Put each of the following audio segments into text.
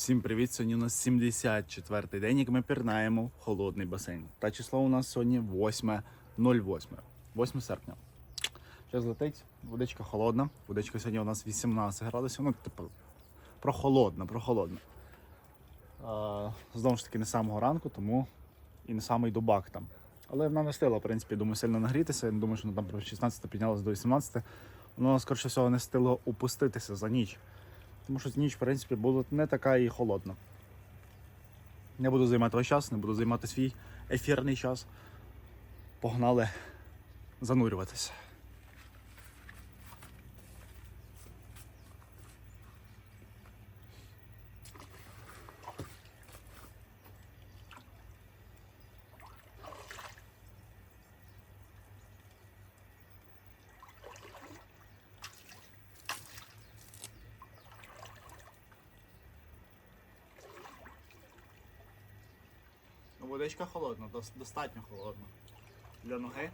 Всім привіт! Сьогодні у нас 74-й день, як ми пірнаємо в холодний басейн. Та число у нас сьогодні 8.08. 8 серпня. Час летить, водичка холодна. Водичка сьогодні у нас 18 градусів. Ну, типу, прохолодна, прохолодна. А, знову ж таки, не з самого ранку, тому і не самий дубак там. Але вона не встигла, в принципі, думаю, сильно нагрітися. Я думаю, що вона там про 16 піднялася до 18. Воно, скоріше всього, не встигло упуститися за ніч. Тому що ніч, в принципі, була не така і холодна. Не буду займати ваш час, не буду займати свій ефірний час. Погнали занурюватися. Водичка холодна, достатньо холодна. Для ноги.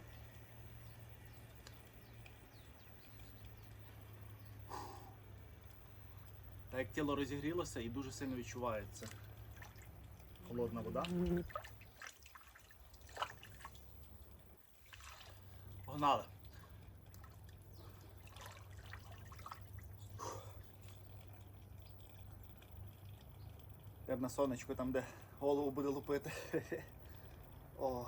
Так як тіло розігрілося і дуже сильно відчувається. Холодна вода. Погнали. Я б на сонечку там, де голову буде лупити. О.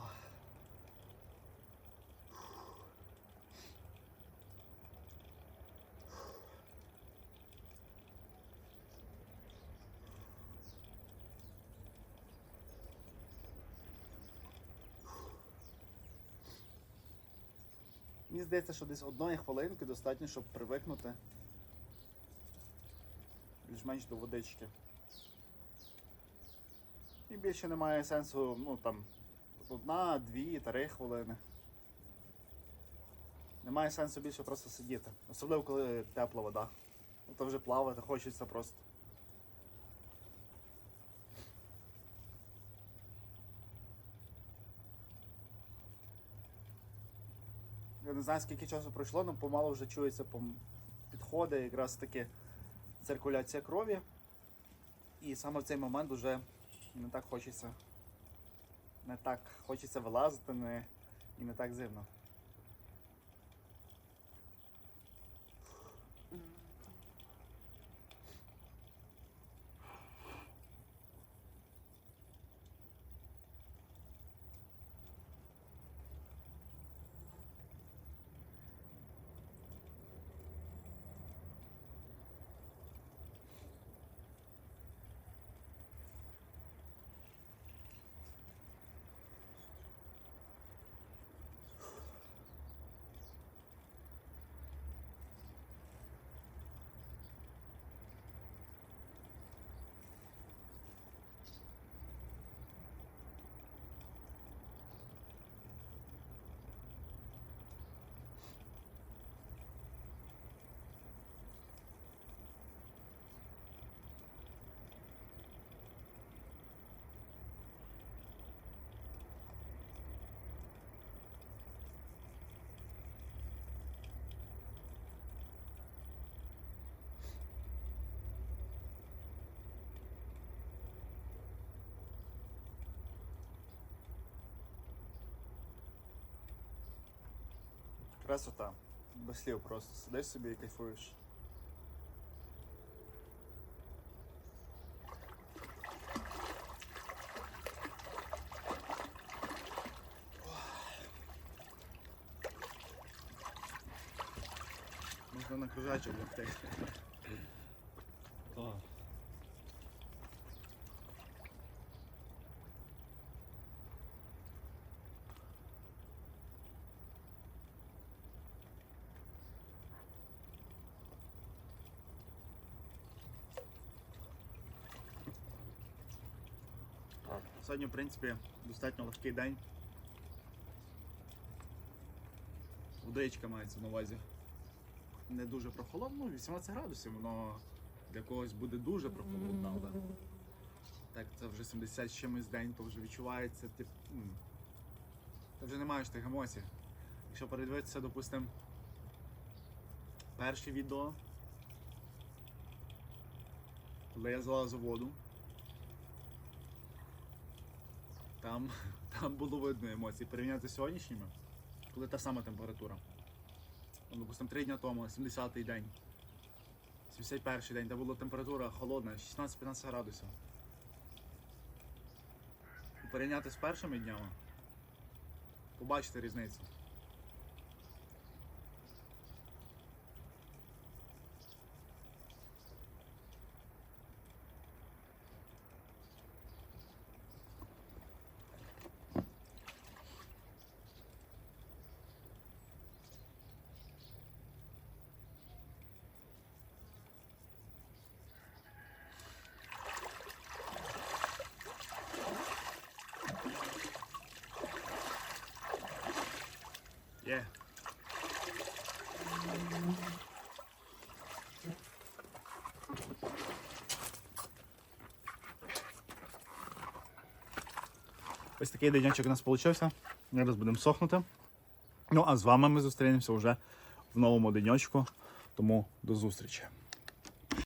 Мені здається, що десь одної хвилинки достатньо, щоб привикнути більш-менш до водички. І більше немає сенсу, ну там, одна, дві, три хвилини. Немає сенсу більше просто сидіти. Особливо коли тепла вода. Ну то вже плавати хочеться просто. Я не знаю скільки часу пройшло, але помалу вже чується підходи, якраз таки циркуляція крові. І саме в цей момент вже не так хочеться. Не так хочеться вилазити не, і не так зимно. Красота. Без слів просто сидиш собі і кайфуєш. Можна на кружачок лягти. О. Сьогодні, в принципі, достатньо легкий день. Водичка мається на увазі. Не дуже прохолодно, ну, 18 градусів, воно для когось буде дуже прохолодно, але так це вже 70 з чимось день, то вже відчувається, тип, ти вже не маєш тих емоцій. Якщо передивитися, допустимо, перше відео, коли я залазив воду, Там, там було видно емоції. Порівняти з сьогоднішніми, коли та сама температура. Допустимо, допустим, три дні тому, 70-й день. 71-й день, де була температура холодна, 16-15 градусів. Порівняти з першими днями, побачите різницю. Є. Ось такий денечок у нас вийшов. Зараз будемо сохнути. Ну а з вами ми зустрінемося вже в новому денечку. Тому до зустрічі.